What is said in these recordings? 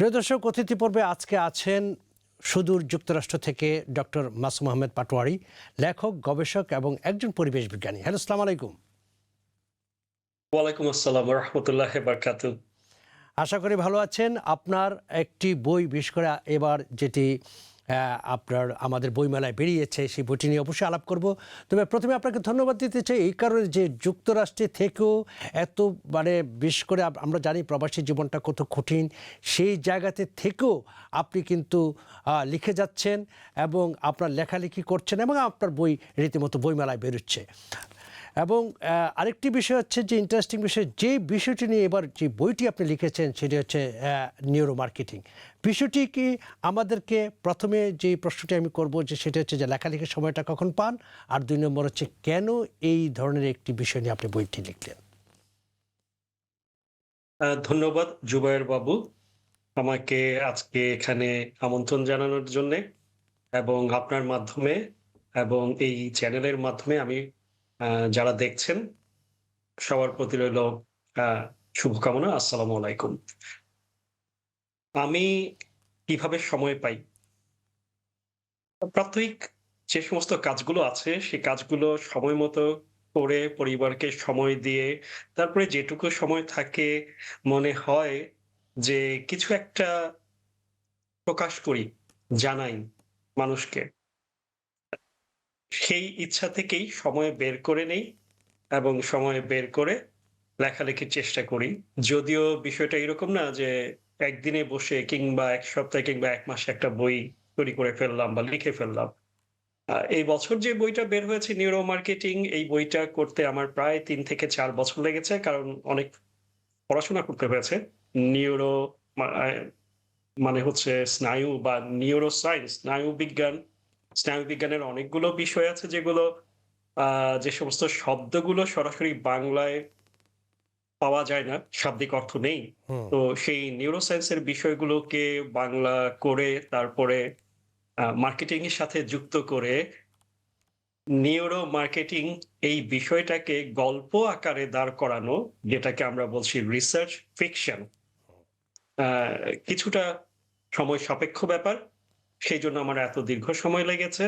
প্রিয় দর্শক অতিথি পর্বে আজকে আছেন সুদূর যুক্তরাষ্ট্র থেকে ডক্টর মাসুম আহমেদ পাটোয়ারি লেখক গবেষক এবং একজন পরিবেশ বিজ্ঞানী। হ্যালো সালাম আলাইকুম। ওয়ালাইকুম আসসালাম রহমতুল্লাহ বারকাতু আশা করি ভালো আছেন। আপনার একটি বই বিশেষ করে এবার যেটি আপনার, আমাদের বইমেলায় বেরিয়েছে, সেই বইটি নিয়ে অবশ্যই আলাপ করব। তবে প্রথমে আপনাকে ধন্যবাদ দিতে চাই এই কারণে যে যুক্তরাষ্ট্রে থেকেও এত মানে বিশেষ করে আমরা জানি প্রবাসী জীবনটা কত কঠিন, সেই জায়গাতে থেকেও আপনি কিন্তু লিখে যাচ্ছেন এবং আপনার লেখালেখি করছেন এবং আপনার বই রীতিমতো বইমেলায় বেরোচ্ছে। এবং আরেকটি বিষয় হচ্ছে যে ইন্টারেস্টিং বিষয়, যে বিষয়টি নিয়ে এবার যে বইটি আপনি লিখেছেন সেটি হচ্ছে নিউরো মার্কেটিং বিষয়টি কি আমাদেরকে প্রথমে যে প্রশ্নটি আমি করব যে সেটা হচ্ছে যে লেখালেখির সময়টা কখন পান? আর দুই নম্বর হচ্ছে কেন এই ধরনের একটি বিষয় নিয়ে আপনি বইটি লিখলেন? ধন্যবাদ জুবায়ের বাবু আমাকে আজকে এখানে আমন্ত্রণ জানানোর জন্য এবং আপনার মাধ্যমে এবং এই চ্যানেলের মাধ্যমে আমি যারা দেখছেন, সবার প্রতি রইল শুভকামনা। আসসালামু আলাইকুম। আমি কীভাবে সময় পাই? প্রাত্যহিক যে সমস্ত কাজগুলো আছে, সেই কাজগুলো সময় মতো করে পরিবারকে সময় দিয়ে, তারপরে যেটুকু সময় থাকে, মনে হয় যে কিছু একটা প্রকাশ করি, জানাই মানুষকে। সেই ইচ্ছা থেকেই সময় বের করে নেই এবং সময় বের করে লেখালেখির চেষ্টা করি। যদিও বিষয়টা এরকম না যে একদিনে বসে কিংবা এক সপ্তাহে কিংবা এক মাসে একটা বই তৈরি করে ফেললাম বা লিখে ফেললাম। এই বছর যে বইটা বের হয়েছে নিউরো মার্কেটিং এই বইটা করতে আমার প্রায় তিন থেকে চার বছর লেগেছে, কারণ অনেক পড়াশোনা করতে হয়েছে। নিউরো মানে হচ্ছে স্নায়ু বা নিউরো সায়েন্স স্নায়ু বিজ্ঞান স্নায়ু বিজ্ঞানের অনেকগুলো বিষয় আছে যেগুলো আহ, যে সমস্ত শব্দগুলো সরাসরি বাংলায় পাওয়া যায় না শাব্দিক অর্থ নেই। তো সেই নিউরোসায়েন্সের বিষয়গুলোকে বাংলা করে তারপরে মার্কেটিং এর সাথে যুক্ত করে নিউরো মার্কেটিং এই বিষয়টাকে গল্প আকারে দাঁড় করানো যেটাকে আমরা বলছি রিসার্চ ফিকশন কিছুটা সময় সাপেক্ষ ব্যাপার। সেই জন্য আমার এত দীর্ঘ সময় লেগেছে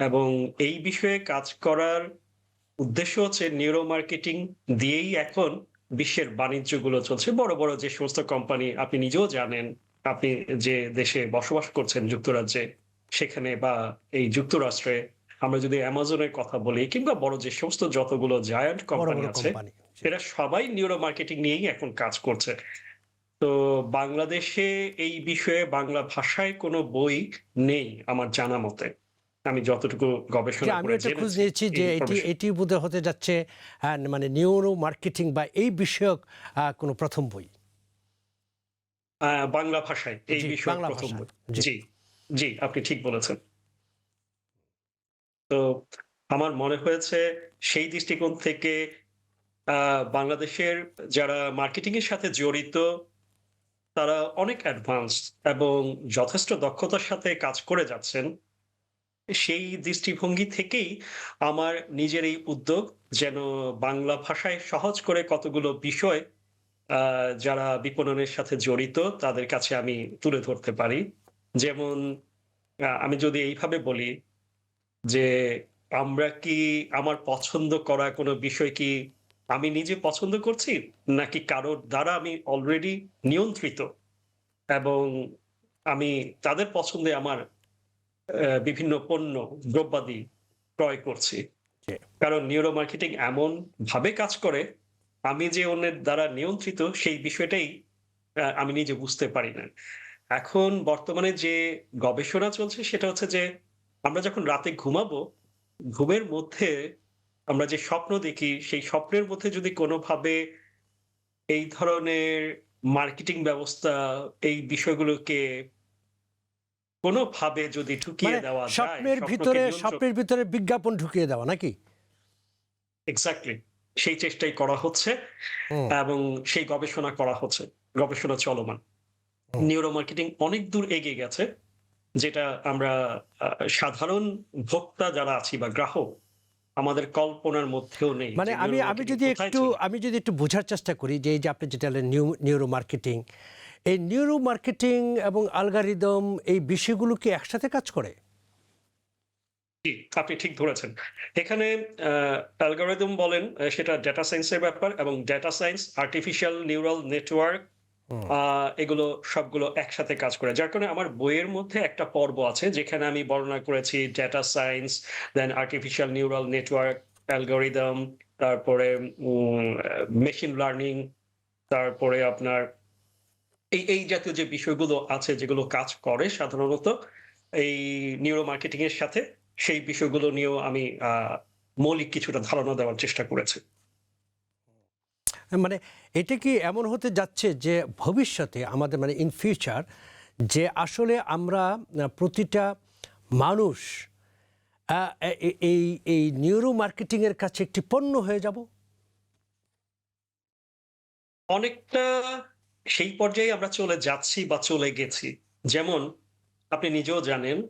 এবং এই বিষয়ে কাজ করার উদ্দেশ্য হচ্ছে নিউরো মার্কেটিং দিয়েই এখন বিশ্বের বাণিজ্যগুলো চলছে। বড় বড় যে সমস্ত কোম্পানি আপনি নিজেও জানেন আপনি যে দেশে বসবাস করছেন যুক্তরাজ্যে সেখানে বা এই যুক্তরাষ্ট্রে আমরা যদি অ্যামাজনের কথা বলি কিংবা বড় যে সমস্ত যতগুলো জায়ান্ট কোম্পানি আছে এরা সবাই নিউরো মার্কেটিং নিয়েই এখন কাজ করছে। তো বাংলাদেশে এই বিষয়ে বাংলা ভাষায় কোনো বই নেই আমার জানা মতে আমি যতটুকু গবেষণা আমি করে একটা খোঁজ জেনেছি, নিয়েছি যে এটি এটি বোধহয় হতে যাচ্ছে মানে নিউরো মার্কেটিং বা এই বিষয়ক কোনো প্রথম বই বাংলা ভাষায় এই জি, বিষয়ে বাংলা প্রথম বই। জি। জি আপনি ঠিক বলেছেন তো আমার মনে হয়েছে সেই দৃষ্টিকোণ থেকে আহ, বাংলাদেশের যারা মার্কেটিং এর সাথে জড়িত তারা অনেক অ্যাডভান্স এবং যথেষ্ট দক্ষতার সাথে কাজ করে যাচ্ছেন। সেই দৃষ্টিভঙ্গি থেকেই আমার নিজের এই উদ্যোগ যেন বাংলা ভাষায় সহজ করে কতগুলো বিষয় যারা বিপণনের সাথে জড়িত তাদের কাছে আমি তুলে ধরতে পারি। যেমন আমি যদি এইভাবে বলি যে, আমরা কি আমার পছন্দ করা কোনো বিষয় কি আমি নিজে পছন্দ করছি নাকি কারোর দ্বারা আমি অলরেডি নিয়ন্ত্রিত? এবং আমি তাদের পছন্দে আমার বিভিন্ন পণ্য দ্রব্যাদি ক্রয় করছি। কারণ নিউরো মার্কেটিং এমন ভাবে কাজ করে আমি যে অন্যের দ্বারা নিয়ন্ত্রিত সেই বিষয়টাই আমি নিজে বুঝতে পারি না। এখন বর্তমানে যে গবেষণা চলছে সেটা হচ্ছে যে আমরা যখন রাতে ঘুমাবো ঘুমের মধ্যে আমরা যে স্বপ্ন দেখি সেই স্বপ্নের মধ্যে যদি কোনোভাবে এই ধরনের মার্কেটিং ব্যবস্থা এই বিষয়গুলোকে কোনোভাবে যদি ঢুকিয়ে মানে দেওয়া যায় স্বপ্নের ভিতরে স্বপ্নের ভিতরে বিজ্ঞাপন ঢুকিয়ে দেওয়া নাকি? এক্স্যাক্টলি সেই চেষ্টাই করা হচ্ছে এবং সেই গবেষণা করা হচ্ছে গবেষণা চলমান। নিউরো মার্কেটিং অনেক দূর এগিয়ে গেছে যেটা আমরা সাধারণ ভোক্তা যারা আছি বা গ্রাহক আমাদের কল্পনার মধ্যেও নেই মানে আমি আমি যদি একটু আমি যদি একটু বোঝার চেষ্টা করি যে এই যে আপনি যেটা নিউ নিউরো মার্কেটিং এই নিউরো মার্কেটিং এবং আলগারিদম এই বিষয়গুলো কি একসাথে কাজ করে জি আপনি ঠিক ধরেছেন এখানে অ্যালগোরিদম বলেন সেটা ডেটা সায়েন্সের ব্যাপার এবং data science artificial neural network. এগুলো সবগুলো একসাথে কাজ করে। যার কারণে আমার বইয়ের মধ্যে একটা পর্ব আছে, যেখানে আমি বর্ণনা করেছি data science then artificial neural network algorithm তারপরে মেশিন লার্নিং তারপরে আপনার এই এই জাতীয় যে বিষয়গুলো আছে, যেগুলো কাজ করে সাধারণত এই নিউরো মার্কেটিং এর সাথে, সেই বিষয়গুলো নিয়েও আমি মৌলিক কিছুটা ধারণা দেওয়ার চেষ্টা করেছি। মানে এটা কি এমন হতে যাচ্ছে যে ভবিষ্যতে আমাদের মানে ইন ফিউচার যে আসলে আমরা প্রতিটা মানুষ এই এই নিউরো মার্কেটিংয়ের কাছে একটি পণ্য হয়ে যাব? অনেকটা সেই পর্যায়ে আমরা চলে যাচ্ছি বা চলে গেছি। যেমন আপনি নিজেও জানেন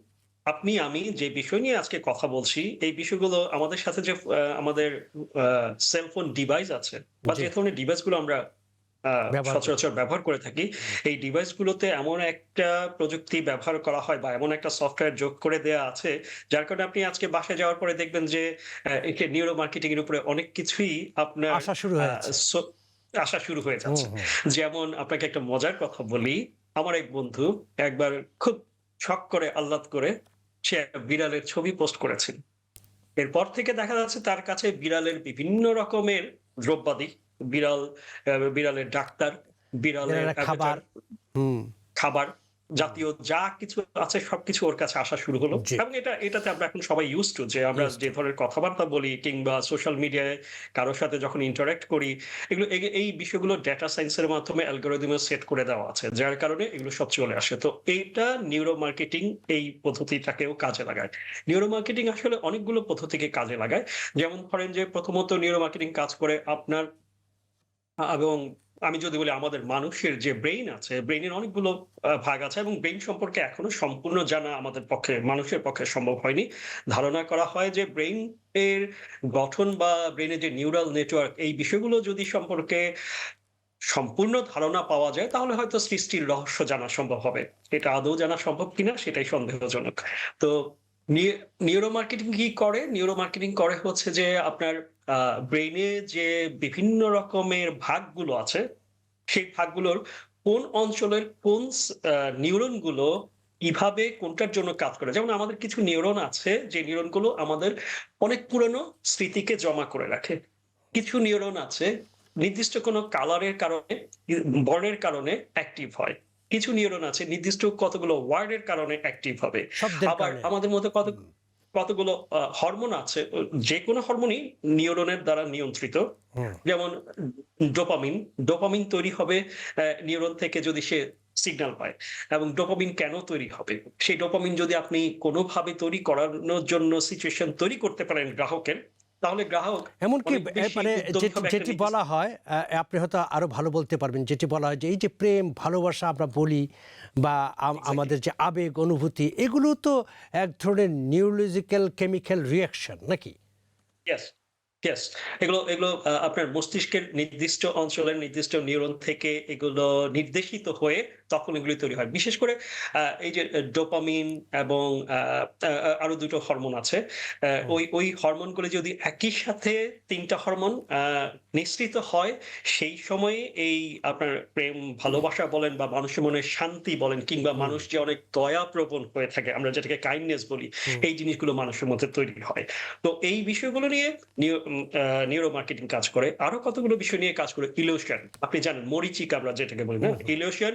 আপনি আমি যে বিষয় নিয়ে আজকে কথা বলছি এই বিষয়গুলো আমাদের সাথে যে আমাদের সেলফোন ডিভাইস আছে বা যে ধরনের ডিভাইসগুলো আমরা। সচরাচর ব্যবহার করে থাকি এই ডিভাইসগুলোতে এমন একটা প্রযুক্তি ব্যবহার করা হয় বা এমন একটা সফটওয়্যার যোগ করে দেওয়া আছে যার কারণে আপনি আজকে বাসায় যাওয়ার পরে দেখবেন যে নিউরো মার্কেটিং এর উপরে অনেক কিছুই আপনার আসা শুরু হয়েছে আসা শুরু হয়ে যাচ্ছে। যেমন আপনাকে একটা মজার কথা বলি আমার এক বন্ধু একবার খুব শখ করে আহ্লাদ করে সে বিড়ালের ছবি পোস্ট করেছিল এরপর থেকে দেখা যাচ্ছে তার কাছে বিড়ালের বিভিন্ন রকমের দ্রব্যাদি বিড়াল বিড়ালের ডাক্তার বিড়ালের বিড়ালের খাবার। খাবার। জাতীয় যা কিছু আছে সবকিছু ওর কাছে আসা শুরু হলো। এবং এটা এটাতে আমরা এখন সবাই ইউজ টু যে আমরা যে ধরনের কথাবার্তা বলি কিংবা সোশ্যাল মিডিয়ায় কারোর সাথে যখন ইন্টারাক্ট করি এগুলো এই- বিষয়গুলো ডেটা সায়েন্সের মাধ্যমে অ্যালগোরিদমে সেট করে দেওয়া আছে যার কারণে এগুলো সব চলে আসে। তো এইটা নিউরো মার্কেটিং এই পদ্ধতিটাকেও কাজে লাগায়। নিউরো মার্কেটিং আসলে অনেকগুলো পদ্ধতিকে কাজে লাগায়। যেমন ধরেন যে প্রথমত নিউরো মার্কেটিং কাজ করে আপনার এবং আমি যদি বলি আমাদের মানুষের যে ব্রেইন আছে ব্রেইনের অনেকগুলো ভাগ আছে এবং ব্রেইন সম্পর্কে এখনও সম্পূর্ণ জানা আমাদের পক্ষে, মানুষের পক্ষে সম্ভব হয়নি। ধারণা করা হয় যে ব্রেইন এর গঠন বা ব্রেইনের যে নিউরাল নেটওয়ার্ক এই বিষয়গুলো যদি সম্পর্কে সম্পূর্ণ ধারণা পাওয়া যায়, তাহলে হয়তো সৃষ্টির রহস্য জানা সম্ভব হবে। এটা আদৌ জানা সম্ভব কিনা সেটাই সন্দেহজনক। তো নিউরো মার্কেটিং কি করে? নিউরো মার্কেটিং করে হচ্ছে যে আপনার ব্রেইনে যে বিভিন্ন রকমের ভাগগুলো আছে সেই ভাগগুলোর কোন অঞ্চলের কোন নিউরনগুলো কীভাবে কোনটার জন্য কাজ করে। যেমন আমাদের কিছু নিউরন আছে যে নিউরনগুলো আমাদের অনেক পুরনো স্মৃতিকে জমা করে রাখে। কিছু নিউরন আছে নির্দিষ্ট কোনো কালারের কারণে বর্ণের কারণে অ্যাক্টিভ হয়। কিছু নিউরন আছে নির্দিষ্ট কতগুলো ওয়ার্ডের কারণে অ্যাক্টিভ হবে। আবার আমাদের মধ্যে কত কতগুলো হরমোন আছে যে কোনো হরমোনই নিউরনের দ্বারা নিয়ন্ত্রিত। যেমন ডোপামিন ডোপামিন তৈরি হবে নিউরন থেকে যদি সে সিগন্যাল পায়। এবং ডোপামিন কেন তৈরি হবে? সেই ডোপামিন যদি আপনি কোনোভাবে তৈরি করানোর জন্য সিচুয়েশন তৈরি করতে পারেন গ্রাহকের তাহলে গ্রাহক এমনকি মানে যেটি বলা হয় আপনি হয়তো আরও ভালো বলতে পারবেন যেটি বলা হয় যে এই যে প্রেম ভালোবাসা আমরা বলি বা আমাদের যে আবেগ অনুভূতি এগুলো তো এক ধরনের নিউরোলজিক্যাল কেমিক্যাল রিয়াকশন নাকি? ইয়েস ইয়েস এগুলো এগুলো আপনার মস্তিষ্কের নির্দিষ্ট অঞ্চলের নির্দিষ্ট নিউরন থেকে এগুলো নির্দেশিত হয়ে তখন এগুলি তৈরি হয়। বিশেষ করে এই যে ডোপামিন এবং আরও দুটো হরমোন আছে। ওই ওই হরমোনগুলো যদি একই সাথে তিনটা হরমোন নিঃসৃত হয় সেই সময়ে এই আপনার প্রেম ভালোবাসা বলেন বা মানুষের মনে শান্তি বলেন কিংবা মানুষ যে অনেক দয়াপ্রবণ হয়ে থাকে আমরা যেটাকে কাইন্ডনেস বলি এই জিনিসগুলো মানুষের মধ্যে তৈরি হয়। তো এই বিষয়গুলো নিয়ে নিউরো মার্কেটিং কাজ করে। আরও কতগুলো বিষয় নিয়ে কাজ করে? ইলিউশন আপনি জানেন মরিচিকা আমরা যেটাকে বলি না হুম। ইলিউশন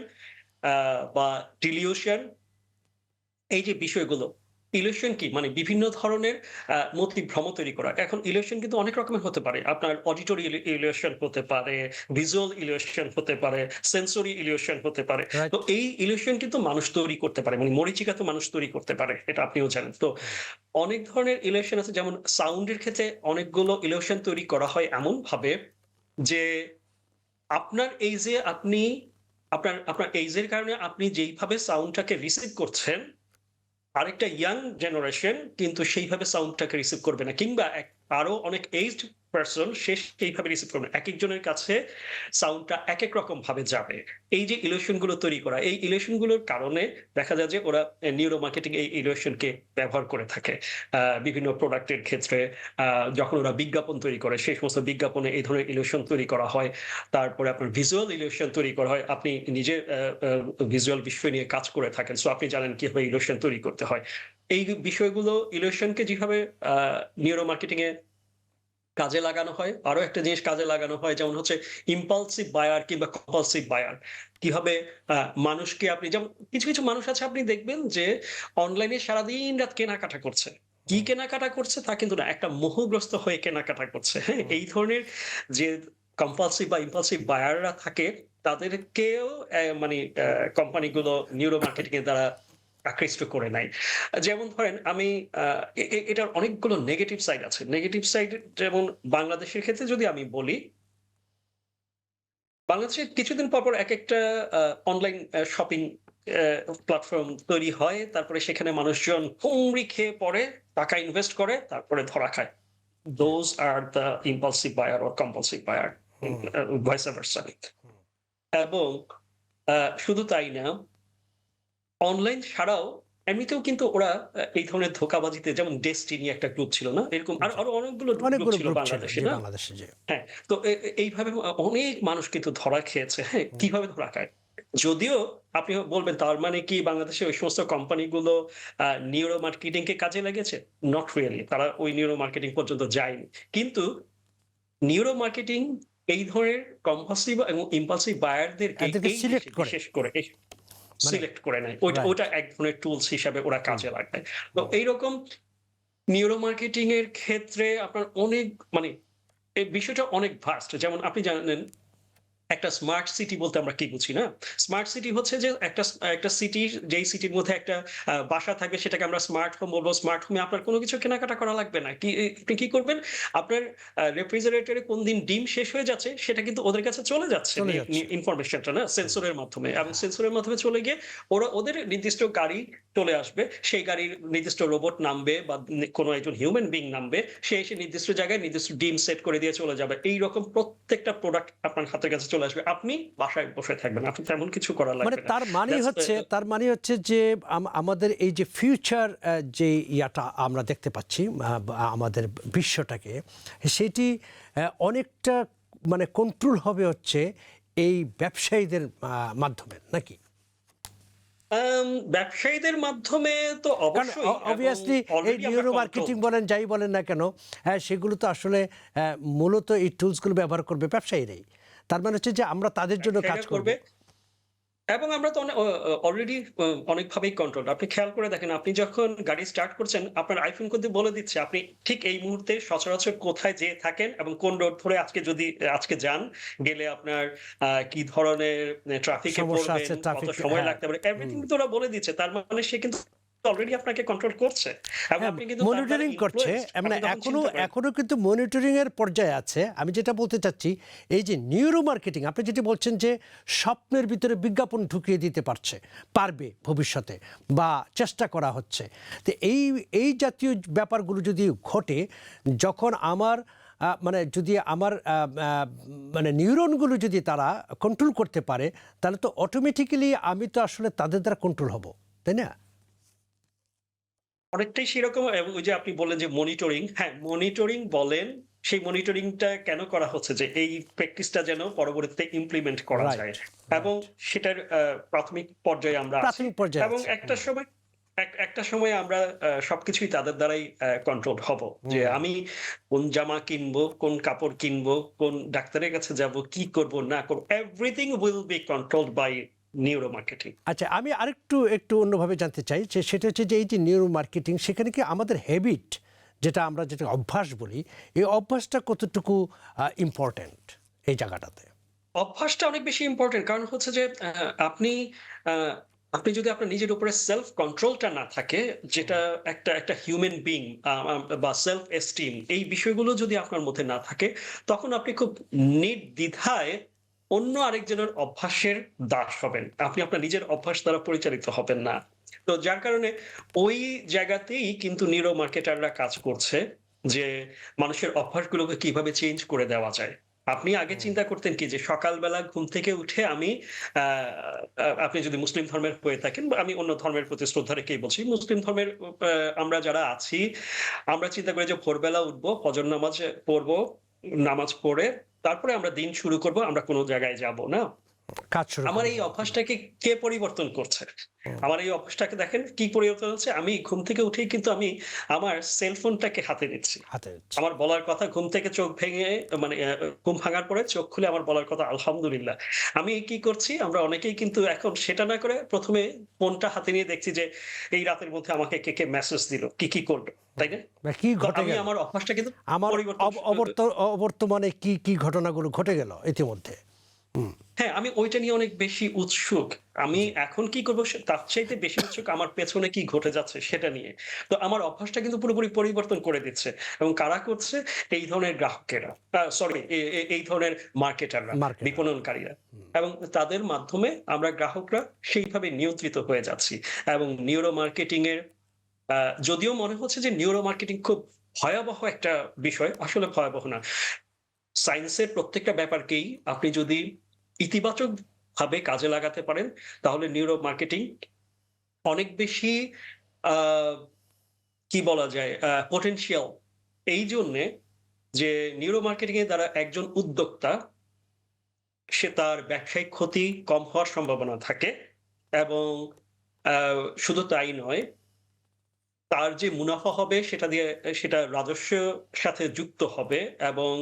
বা ডিলিউশন এই যে বিষয়গুলো ইলিউশন কি? মানে বিভিন্ন ধরনের মতি ভ্রম তৈরি করা। এখন ইলিউশন কিন্তু অনেক রকমের হতে পারে। আপনার অডিটরি ইলিউশন হতে পারে ভিজুয়াল ইলিউশন হতে পারে সেন্সরি ইলিউশন হতে পারে। তো এই ইলিউশন কিন্তু মানুষ তৈরি করতে পারে মানে মরিচিকা তো মানুষ তৈরি করতে পারে এটা আপনিও জানেন। তো অনেক ধরনের ইলেকশন আছে। যেমন সাউন্ডের ক্ষেত্রে অনেকগুলো ইলেকশন তৈরি করা হয় এমন ভাবে যে আপনার এই যে আপনি, আপনার আপনার এইজের কারণে আপনি যেইভাবে সাউন্ডটাকে রিসিভ করছেন, আরেকটা ইয়াং জেনারেশন কিন্তু সেইভাবে সাউন্ডটাকে রিসিভ করবে না। কিংবা আরও অনেক এইজড পার্সন সে সেইভাবে রিসিভ করবে। এক একজনের কাছে সাউন্ডটা এক এক রকম ভাবে যাবে। এই যে ইলিউশনগুলো তৈরি করা, এই ইলিউশনগুলোর কারণে দেখা যায় যে ওরা নিউরো মার্কেটিং এই ইলিউশনকে ব্যবহার করে থাকে। বিভিন্ন প্রোডাক্টের ক্ষেত্রে যখন ওরা বিজ্ঞাপন তৈরি করে, সেই সমস্ত বিজ্ঞাপনে এই ধরনের ইলিউশন তৈরি করা হয়। তারপরে আপনার ভিজুয়াল ইলিউশন তৈরি করা হয়। আপনি নিজে ভিজুয়াল বিষয় নিয়ে কাজ করে থাকেন সো আপনি জানেন কীভাবে ইলিউশন তৈরি করতে হয়। এই বিষয়গুলো ইলিউশনকে যেভাবে নিউরো মার্কেটিং এ কাজে লাগানো হয়। আরও একটা জিনিস কাজে লাগানো হয় যেমন হচ্ছে ইম্পালসিভ বায়ার কিংবা কম্পালসিভ বায়ার কীভাবে মানুষকে আপনি যেমন কিছু কিছু মানুষ আছে আপনি দেখবেন যে অনলাইনে সারাদিন রাত কেনাকাটা করছে। কি কেনাকাটা করছে তা কিন্তু না একটা মোহগ্রস্ত হয়ে কেনাকাটা করছে। হ্যাঁ এই ধরনের যে কম্পালসিভ বা ইম্পালসিভ বায়াররা থাকে তাদেরকেও মানে কোম্পানিগুলো নিউরো মার্কেটিং এর দ্বারা আকৃষ্ট করে নাই। যেমন ধরেন আমি এটার অনেকগুলো নেগেটিভ সাইড আছে। নেগেটিভ সাইড যেমন বাংলাদেশের ক্ষেত্রে যদি আমি বলি বাংলাদেশে কিছুদিন পর পর এক একটা অনলাইন শপিং প্ল্যাটফর্ম তৈরি হয়। তারপরে সেখানে মানুষজন হুমড়ি খেয়ে পড়ে টাকা ইনভেস্ট করে তারপরে ধরা খায়। Those are the impulsive buyer or compulsive buyer versa এবং শুধু তাই না অনলাইন ছাড়াও এমনিতেও কিন্তু ওরা এই ধরনের ধোকাবাজিতে যেমন ডেস্টিনি একটা গ্রুপ ছিল না এরকম আরও আরও অনেকগুলো গ্রুপ ছিল বাংলাদেশে না? হ্যাঁ তো এইভাবে অনেক মানুষ কিন্তু ধরা খেয়েছে হ্যাঁ কীভাবে ধরা খায়? যদিও আপনি বলবেন তার মানে কি বাংলাদেশে ওই সমস্ত কোম্পানিগুলো নিউরো মার্কেটিং কে কাজে লেগেছে নট রিয়েলি তারা ওই নিউরো মার্কেটিং পর্যন্ত যায়নি। কিন্তু নিউরো মার্কেটিং এই ধরনের কম্পালসিভ এবং ইম্পালসিভ বায়ারদেরকে। বিশেষ করে সিলেক্ট করে নেয়। ওইটা ওটা এক ধরনের টুলস হিসাবে ওরা কাজে লাগায়। তো এইরকম নিউরো মার্কেটিং এর ক্ষেত্রে আপনার অনেক মানে এই বিষয়টা অনেক ভাস্ট যেমন আপনি জানেন একটা স্মার্ট সিটি বলতে আমরা কি বুঝি না? স্মার্ট সিটি হচ্ছে যে একটা একটা সিটি যেই সিটির মধ্যে একটা বাসা থাকবে সেটাকে আমরা স্মার্ট হোম বলব। স্মার্ট হোমে আপনার কোনো কিছু কেনাকাটা করা লাগবে না। কি আপনি কি করবেন? আপনার রেফ্রিজারেটরে কোন দিন ডিম শেষ হয়ে যাচ্ছে সেটা কিন্তু ওদের কাছে চলে যাচ্ছে ইনফরমেশনটা না সেন্সরের মাধ্যমে। এবং সেন্সরের মাধ্যমে চলে গিয়ে ওরা ওদের নির্দিষ্ট গাড়ি চলে আসবে। সেই গাড়ির নির্দিষ্ট রোবট নামবে বা কোনো একজন হিউম্যান বিং নামবে। সে এসে নির্দিষ্ট জায়গায় নির্দিষ্ট ডিম সেট করে দিয়ে চলে যাবে। এই রকম প্রত্যেকটা প্রোডাক্ট আপনার হাতের কাছে চলে আসবে। আপনি বাসায় বসে থাকবেন আপনি তেমন কিছু করা মানে লাগবে না। তার মানে হচ্ছে তার মানে হচ্ছে যে আমাদের এই যে ফিউচার যে ইয়াটা আমরা দেখতে পাচ্ছি আমাদের বিশ্বটাকে সেটি অনেকটা মানে কন্ট্রোল হবে হচ্ছে এই ব্যবসায়ীদের মাধ্যমে নাকি? ব্যবসায়ীদের মাধ্যমে তো অবশ্যই অবভিয়াসলি এই নিউরো মার্কেটিং বলেন যাই বলেন না কেন হ্যাঁ সেগুলো তো আসলে মূলত এই টুলসগুলো ব্যবহার করবে ব্যবসায়ীরাই। তার মানে হচ্ছে যে আমরা তাদের জন্য কাজ করবে। এবং আমরা তো অলরেডি অনেকভাবেই কন্ট্রোল আপনি খেয়াল করে দেখেন আপনি যখন গাড়ি স্টার্ট করছেন আপনার আইফোন কিন্তু বলে দিচ্ছে আপনি ঠিক এই মুহূর্তে সচরাচর কোথায় যেয়ে থাকেন এবং কোন রোড ধরে আজকে যদি আজকে যান গেলে আপনার আহ, কি ধরনের ট্রাফিকে পড়বেন কত সময় হ্যাঁ। লাগতে পারে এভরিথিং তো ওরা বলে দিচ্ছে। তার মানে সে কিন্তু অলরেডি আপনাকে কন্ট্রোল করছে। আপনি কিন্তু মনিটরিং হ্যাঁ, করছে মানে এখনও এখনও কিন্তু মনিটরিং এর পর্যায়ে আছে। আমি যেটা বলতে চাচ্ছি এই যে নিউরো মার্কেটিং আপনি যেটা বলছেন যে স্বপ্নের ভিতরে বিজ্ঞাপন ঢুকিয়ে দিতে পারছে পারবে ভবিষ্যতে বা চেষ্টা করা হচ্ছে। তো এই এই জাতীয় ব্যাপারগুলো যদি ঘটে যখন আমার মানে যদি আমার মানে নিউরনগুলো যদি তারা কন্ট্রোল করতে পারে তাহলে তো অটোমেটিক্যালি আমি তো আসলে তাদের দ্বারা কন্ট্রোল হব তাই না? অনেকটাই সেরকম ওই যে আপনি বললেন যে মনিটরিং হ্যাঁ মনিটরিং বলেন সেই মনিটরিংটা কেন করা হচ্ছে? যে এই প্র্যাকটিসটা যেন পরবর্তীতে ইমপ্লিমেন্ট করা যায়। এবং সেটার প্রাথমিক পর্যায়ে আমরা এবং একটা সময় এক- একটা সময় আমরা সবকিছুই তাদের দ্বারাই কন্ট্রোল হব। যে আমি কোন জামা কিনবো কোন কাপড় কিনবো কোন ডাক্তারের কাছে যাব কি করব না করব everything will be controlled by neuro marketing আচ্ছা আমি আরেকটু একটু অন্যভাবে জানতে চাই যে সেটা হচ্ছে যে এই যে নিউরো মার্কেটিং সেখানে কি আমাদের হ্যাবিট যেটা আমরা যেটা অভ্যাস বলি এই অভ্যাসটা কতটুকু ইম্পর্ট্যান্ট এই জায়গাটাতে? অভ্যাসটা অনেক বেশি ইম্পর্টেন্ট কারণ হচ্ছে যে আপনি আপনি যদি আপনার নিজের উপরে সেলফ কন্ট্রোলটা না থাকে যেটা একটা একটা হিউম্যান বিং বা সেলফ এস্টিম এই বিষয়গুলো যদি আপনার মধ্যে না থাকে তখন আপনি খুব নির্দ্বিধায় অন্য আরেকজনের অভ্যাসের দাস হবেন। আপনি আপনার নিজের অভ্যাস দ্বারা পরিচালিত হবেন না। তো যার কারণে ওই জায়গাতেই কিন্তু নিউরো মার্কেটাররা কাজ করছে যে মানুষের অভ্যাসগুলোকে কীভাবে চেঞ্জ করে দেওয়া যায়। আপনি আগে চিন্তা করতেন কি যে সকালবেলা ঘুম থেকে উঠে আমি আপনি যদি মুসলিম ধর্মের হয়ে থাকেন বা আমি অন্য ধর্মের প্রতি শ্রদ্ধা রেখেই বলছি মুসলিম ধর্মের আমরা যারা আছি আমরা চিন্তা করি যে ভোরবেলা উঠবো ফজর নামাজ পড়ব নামাজ পড়ে তারপরে আমরা দিন শুরু করব আমরা কোনো জায়গায় যাব না। কাজ শুরু আমার এই অভ্যাসটাকে কে পরিবর্তন করছে? আমার এই অভ্যাসটাকে দেখেন কি পরিবর্তন হচ্ছে? আমি ঘুম থেকে উঠেই কিন্তু আমি আমার সেলফোনটাকে হাতে নিচ্ছি। আমার বলার কথা ঘুম থেকে চোখ ভেঙে মানে ঘুম ভাঙার পরে চোখ খুলে আমার বলার কথা আলহামদুলিল্লাহ। আমি কি করছি? আমরা অনেকেই কিন্তু এখন সেটা না করে প্রথমে ফোনটা হাতে নিয়ে দেখছি যে এই রাতের মধ্যে আমাকে কে কে মেসেজ দিল কি কি করল তাই না? কি ঘটে আমি গেল? আমার অভ্যাসটা কিন্তু আমার অবর্তমানে কি কি ঘটনাগুলো ঘটে গেল ইতিমধ্যে? হ্যাঁ আমি ওইটা নিয়ে অনেক বেশি উৎসুক। আমি এখন কি করব তার চাইতে বেশি উৎসুক আমার পেছনে কি ঘটে যাচ্ছে সেটা নিয়ে। তো আমার অভ্যাসটা কিন্তু পুরোপুরি পরিবর্তন করে দিচ্ছে এবং কারা করছে? এই ধরনের গ্রাহকেরা। সরি এই ধরনের মার্কেটাররা বিপণনকারীরা। এবং তাদের মাধ্যমে আমরা গ্রাহকরা সেইভাবে নিয়ন্ত্রিত হয়ে যাচ্ছি। এবং নিউরো মার্কেটিং এর আহ, যদিও মনে হচ্ছে যে নিউরো মার্কেটিং খুব ভয়াবহ একটা বিষয় আসলে ভয়াবহ না। সায়েন্সের প্রত্যেকটা ব্যাপারকেই আপনি যদি ইতিবাচক ভাবে কাজে লাগাতে পারেন, তাহলে নিউরো মার্কেটিং অনেক বেশি কি বলা যায় পটেনশিয়াল এই জন্যে যে নিউরো মার্কেটিং এর দ্বারা একজন উদ্যোক্তা, সে তার ব্যবসায়িক ক্ষতি কম হওয়ার সম্ভাবনা থাকে এবং শুধু তাই নয় তার যে মুনাফা হবে, সেটা দিয়ে, সেটা রাজস্ব সাথে যুক্ত হবে এবং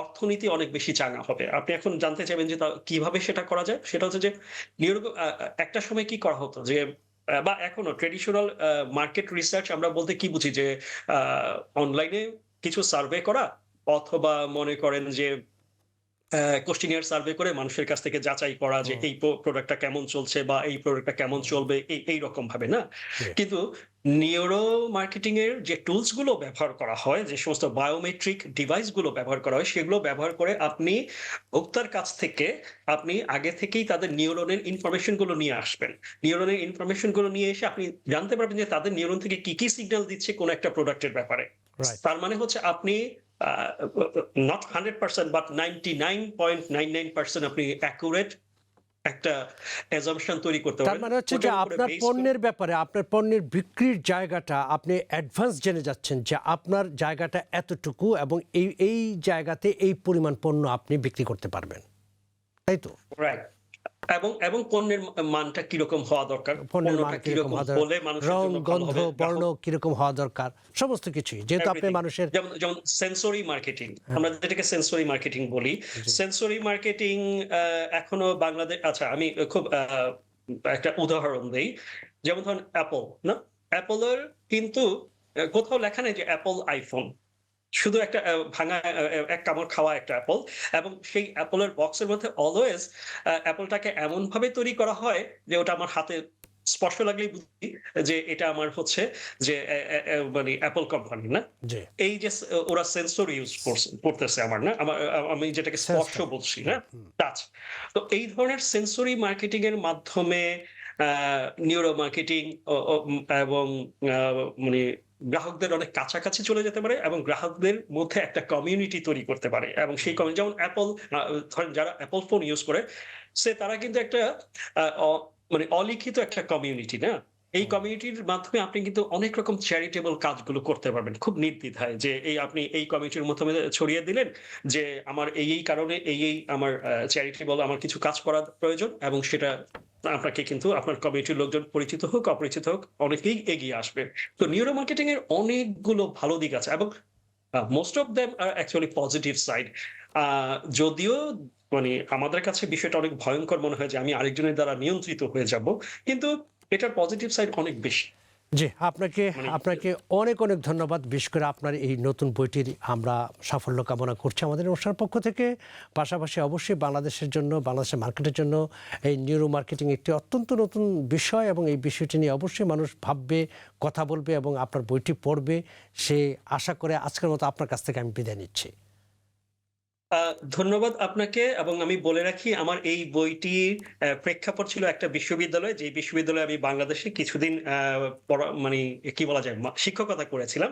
অর্থনীতি অনেক বেশি চাঙা হবে। আপনি এখন জানতে চাইবেন যে কীভাবে সেটা করা যায়? সেটা হচ্ছে যে একটা সময় কি করা হতো? যে বা এখনও ট্রেডিশনাল মার্কেট রিসার্চ আমরা বলতে কি বুঝি? যে অনলাইনে কিছু সার্ভে করা? অথবা মনে করেন যে কোশ্চিনিয়ার সার্ভে করে মানুষের কাছ থেকে যাচাই করা যে। এই প্রোডাক্টটা কেমন চলছে বা এই প্রোডাক্টটা কেমন চলবে এই এই রকম ভাবে না? কিন্তু নিউরো মার্কেটিং এর যে টুলসগুলো ব্যবহার করা হয় যে সমস্ত বায়োমেট্রিক ডিভাইসগুলো ব্যবহার করা হয় সেগুলো ব্যবহার করে আপনি ভোক্তার কাছ থেকে আপনি আগে থেকেই তাদের নিউরনের ইনফরমেশনগুলো নিয়ে আসবেন। নিউরনের ইনফরমেশনগুলো নিয়ে এসে আপনি জানতে পারবেন যে তাদের নিউরন থেকে কি কি সিগন্যাল দিচ্ছে কোন একটা প্রোডাক্টের ব্যাপারে। তার মানে হচ্ছে আপনি hundred percent but ninety nine point nine nine percent আপনি অ্যাকুরেট একটা অ্যাজাম্পশন তৈরি করতে পারেন। মানে হচ্ছে যে আপনার পণ্যের ব্যাপারে আপনার পণ্যের বিক্রির জায়গাটা আপনি অ্যাডভান্স জেনে যাচ্ছেন যে আপনার জায়গাটা এতটুকু এবং এই এই জায়গাতে এই পরিমাণ পণ্য আপনি বিক্রি করতে পারবেন। তাই তো? Right. এবং এবং পণ্যের মানটা কীরকম হওয়া দরকার? পণ্যের মান পণ্যটা কীরকম হওয়া দরকার, হলে মানুষের রং গন্ধ বর্ণ কীরকম হওয়া দরকার? সমস্ত কিছুই। যেহেতু আপনি মানুষের যেমন যেমন সেন্সরি মার্কেটিং আমরা যেটাকে সেন্সরি মার্কেটিং বলি। সেন্সরি মার্কেটিং এখনও বাংলাদেশ আচ্ছা আমি খুব আহ, একটা উদাহরণ দেই। যেমন ধরুন অ্যাপল না? অ্যাপলের কিন্তু কোথাও লেখা নেই যে অ্যাপল আইফোন শুধু একটা ভাঙা এক কামড় খাওয়া একটা অ্যাপল এবং সেই অ্যাপলের বক্সের মধ্যে অলওয়েজ অ্যাপলটাকে এমন ভাবে তৈরি করা হয় যে ওটা আমার হাতে স্পর্শ লাগলেই বুঝি যে এটা আমার হচ্ছে যে মানে অ্যাপল কোম্পানি না? এই যে ওরা সেন্সর ইউজ করতেছে আমার না? আমার আমি যেটাকে স্পর্শ বলছি না টাচ তো এই ধরনের সেন্সরি মার্কেটিং এর মাধ্যমে নিউরো মার্কেটিং এবং মানে গ্রাহকদের অনেক কাছাকাছি চলে যেতে পারে এবং গ্রাহকদের মধ্যে একটা কমিউনিটি তৈরি করতে পারে। এবং সেই কমিউনিটি যেমন অ্যাপল ধরেন যারা অ্যাপল ফোন ইউজ করে, সে তারা কিন্তু একটা মানে অলিখিত একটা কমিউনিটি না? এই কমিউনিটির মাধ্যমে আপনি কিন্তু অনেক রকম চ্যারিটেবল কাজগুলো করতে পারবেন। খুব নির্দ্বিধায় যে এই আপনি এই কমিউনিটির মাধ্যমে ছড়িয়ে দিলেন যে আমার এই এই কারণে এই এই আমার চ্যারিটেবল আমার কিছু কাজ করা প্রয়োজন এবং সেটা আপনাকে কিন্তু আপনার কমিউনিটির লোকজন পরিচিত হোক, অপরিচিত হোক, অনেকেই এগিয়ে আসবে। তো নিউরো মার্কেটিং এর অনেকগুলো ভালো দিক আছে এবং most of them are actually positive side যদিও মানে আমাদের কাছে বিষয়টা অনেক ভয়ঙ্কর মনে হয় যে আমি আরেকজনের দ্বারা নিয়ন্ত্রিত হয়ে যাব, কিন্তু এটার পজিটিভ সাইড অনেক বেশি। জি আপনাকে মানে- আপনাকে অনেক অনেক ধন্যবাদ। বিশেষ করে আপনার এই নতুন বইটির আমরা সাফল্য কামনা করছি আমাদের অনুষ্ঠানের পক্ষ থেকে। পাশাপাশি অবশ্যই বাংলাদেশের জন্য বাংলাদেশের মার্কেটের জন্য এই নিউরো মার্কেটিং একটি অত্যন্ত নতুন বিষয় এবং এই বিষয়টি নিয়ে অবশ্যই মানুষ ভাববে কথা বলবে এবং আপনার বইটি পড়বে। সে আশা করে আজকের মতো আপনার কাছ থেকে আমি বিদায় নিচ্ছি। ধন্যবাদ আপনাকে এবং আমি বলে রাখি, আমার এই বইটির প্রেক্ষাপট ছিল একটা বিশ্ববিদ্যালয় যে বিশ্ববিদ্যালয়ে আমি বাংলাদেশে কিছুদিন মানে কি বলা যায় শিক্ষকতা করেছিলাম।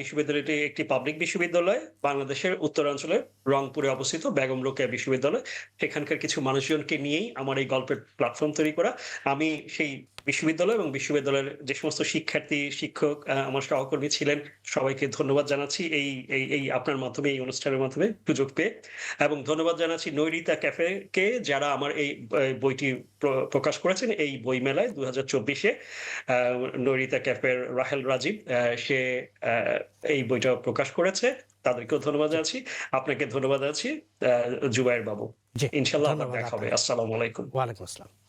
বিশ্ববিদ্যালয়টি একটি পাবলিক বিশ্ববিদ্যালয়, বাংলাদেশের উত্তরাঞ্চলে রংপুরে অবস্থিত বেগম রোকেয়া বিশ্ববিদ্যালয়। সেখানকার কিছু মানুষজনকে নিয়েই আমার এই গল্পের প্ল্যাটফর্ম তৈরি করা। আমি সেই বিশ্ববিদ্যালয় এবং বিশ্ববিদ্যালয়ের যে সমস্ত শিক্ষার্থী শিক্ষক আমার সহকর্মী ছিলেন সবাইকে ধন্যবাদ জানাচ্ছি এই এই এই আপনার মাধ্যমে এই অনুষ্ঠানের মাধ্যমে সুযোগ পেয়ে। এবং ধন্যবাদ জানাচ্ছি নৈরিতা ক্যাফে কে যারা আমার এই বইটি প্রকাশ করেছেন এই বই মেলায় দু হাজার চব্বিশে নৈরিতা ক্যাফের রাহেল রাজীব আহ, সে আহ, এই বইটা প্রকাশ করেছে। তাদেরকেও ধন্যবাদ জানাচ্ছি। আপনাকে ধন্যবাদ জানাচ্ছি আহ, জুবাইর বাবু। ইনশাল্লাহ দেখা হবে। আসসালামু আলাইকুম। ওয়ালাইকুম আসসালাম।